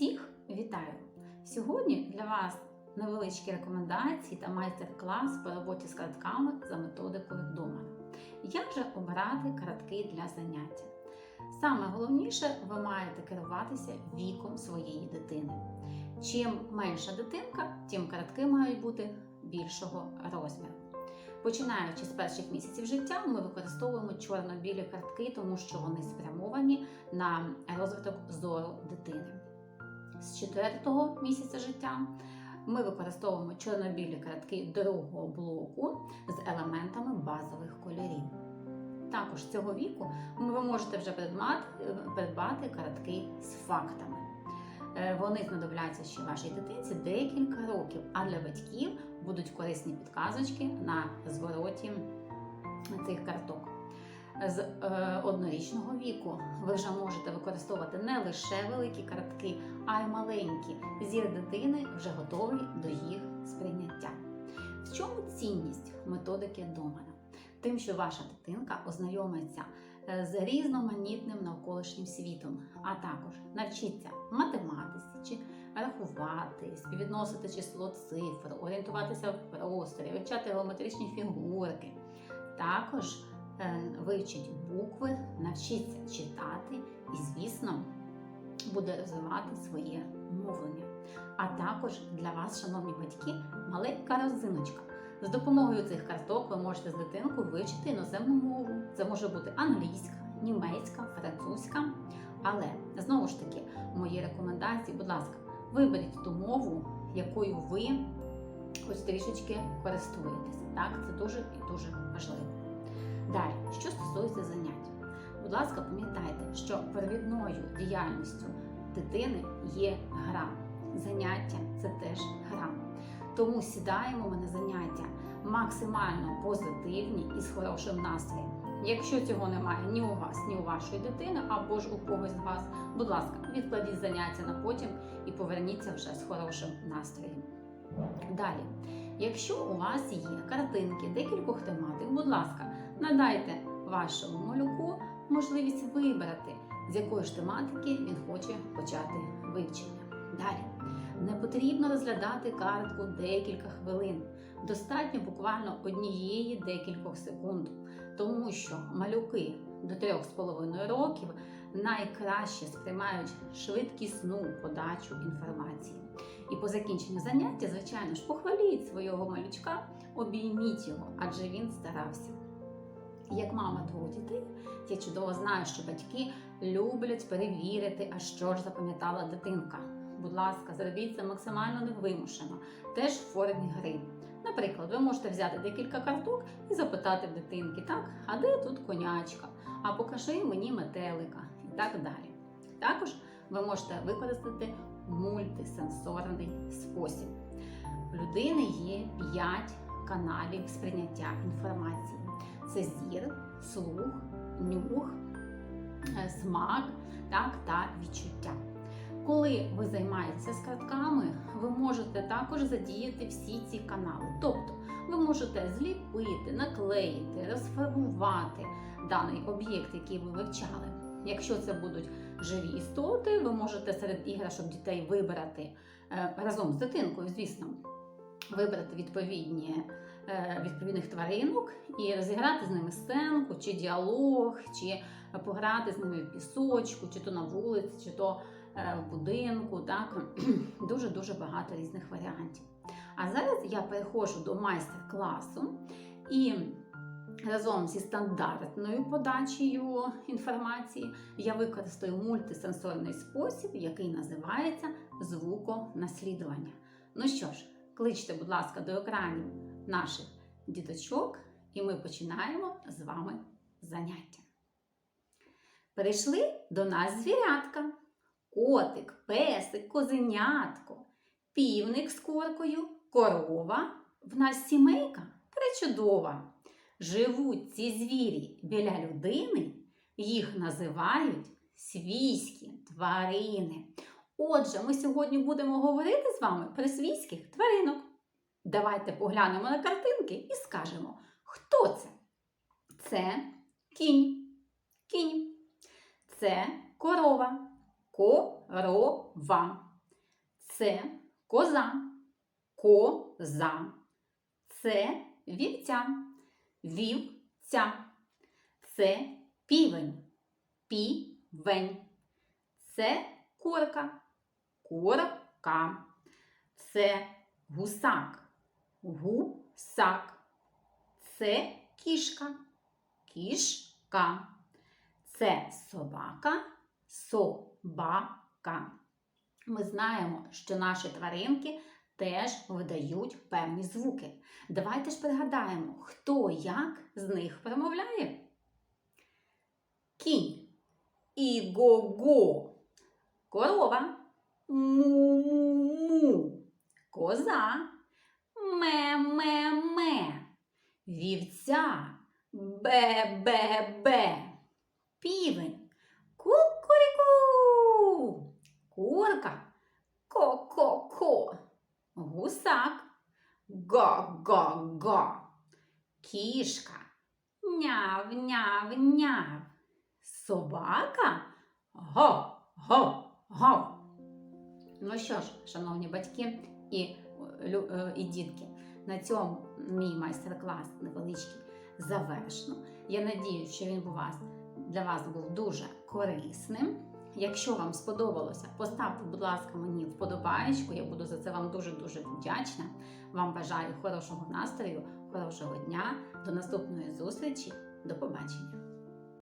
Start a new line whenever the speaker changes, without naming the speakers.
Всіх вітаю! Сьогодні для вас невеличкі рекомендації та майстер-клас по роботі з картками за методикою Домана. Як же обирати картки для заняття? Саме головніше, ви маєте керуватися віком своєї дитини. Чим менша дитинка, тим картки мають бути більшого розміру. Починаючи з перших місяців життя, ми використовуємо чорно-білі картки, тому що вони спрямовані на розвиток зору дитини. З четвертого місяця життя ми використовуємо чорно-білі картки другого блоку з елементами базових кольорів. Також цього віку ви можете вже придбати, придбати картки з фактами. Е, Вони знадобляться ще вашій дитинці декілька років, а для батьків будуть корисні підказочки на звороті цих карток. З е, однорічного віку ви вже можете використовувати не лише великі картки, а й маленькі. Зір дитини вже готовий до їх сприйняття. В чому цінність методики Домана? Тим, що ваша дитинка ознайомиться е, з різноманітним навколишнім світом, а також навчиться математиці чи рахувати, співвідносити число цифр, орієнтуватися в просторі, вивчати геометричні фігурки. Також вивчить букви, навчиться читати і, звісно, буде розвивати своє мовлення. А також для вас, шановні батьки, маленька розиночка. З допомогою цих карток ви можете з дитинкою вивчити іноземну мову. Це може бути англійська, німецька, французька. Але знову ж таки, мої рекомендації, будь ласка, виберіть ту мову, якою ви хоч трішечки користуєтеся. Так, це дуже і дуже важливо. Далі, що стосується занять, будь ласка, пам'ятайте, що провідною діяльністю дитини є гра. Заняття це теж гра. Тому сідаємо ми на заняття максимально позитивні і з хорошим настроєм. Якщо цього немає ні у вас, ні у вашої дитини, або ж у когось з вас, будь ласка, відкладіть заняття на потім і поверніться вже з хорошим настроєм. Далі, якщо у вас є картинки декількох тематик, будь ласка, надайте вашому малюку можливість вибрати, з якої ж тематики він хоче почати вивчення. Далі. Не потрібно розглядати картку декілька хвилин. Достатньо буквально однієї декількох секунд, тому що малюки до 3,5 років найкраще сприймають швидкісну подачу інформації. І по закінченню заняття, звичайно ж, похваліть свого малючка, обійміть його, адже він старався. Як мама двох дітей, я чудово знаю, що батьки люблять перевірити, а що ж запам'ятала дитинка. Будь ласка, зробіть це максимально невимушено, теж в формі гри. Наприклад, ви можете взяти декілька карток і запитати в дитинки, так, а де тут конячка? А покажи мені метелика і так далі. Також ви можете використати мультисенсорний спосіб. У людини є 5 каналів сприйняття інформації: це зір, слух, нюх, е, смак так, та відчуття. Коли ви займаєтеся з картками, ви можете також задіяти всі ці канали. Тобто ви можете зліпити, наклеїти, розфарбувати даний об'єкт, який ви вивчали. Якщо це будуть живі істоти, ви можете серед іграшок дітей вибрати е, разом з дитинкою, звісно, вибрати відповідні, відповідних тваринок і розіграти з ними сценку, чи діалог, чи пограти з ними в пісочку, чи то на вулиці, чи то е, в будинку. Дуже-дуже багато різних варіантів. А зараз я переходжу до майстер-класу і разом зі стандартною подачею інформації я використаю мультисенсорний спосіб, який називається звуконаслідування. Ну що ж, кличте, будь ласка, до екранів наших діточок, і ми починаємо з вами заняття. Прийшли до нас звірятка. Котик, песик, козенятко, півник з коркою, корова. В нас сімейка причудова. Живуть ці звірі біля людини, їх називають свійські тварини. Отже, ми сьогодні будемо говорити з вами про свійських тваринок. Давайте поглянемо на картинки і скажемо, хто це? Це кінь. Кінь. Це корова. корова. Це коза. Коза. Це вівця. Вівця. Це півень. Півень. Це курка. Курка. Це гусак. Гусак. Це кішка. Кішка. Це собака. Собака. Ми знаємо, що наші тваринки теж видають певні звуки. Давайте ж пригадаємо, хто як з них промовляє. Кінь. Іго-го. Корова. Му-му-му. Коза. Ме-ме-ме. Вівця. Бе-бе-бе. Півень. Ку-ку-ріку. Курка. Ко-ко-ко. Гусак. Га-га-га. Кішка. Няв-няв-няв. Собака. Го-го-го. Ну що ж, шановні батьки і, і дітки, на цьому мій майстер-клас невеличкий завершено. Я надію, що він для вас був дуже корисним. Якщо вам сподобалося, поставте, будь ласка, мені вподобаєчку. Я буду за це вам дуже-дуже вдячна. Вам бажаю хорошого настрою, хорошого дня. До наступної зустрічі. До побачення.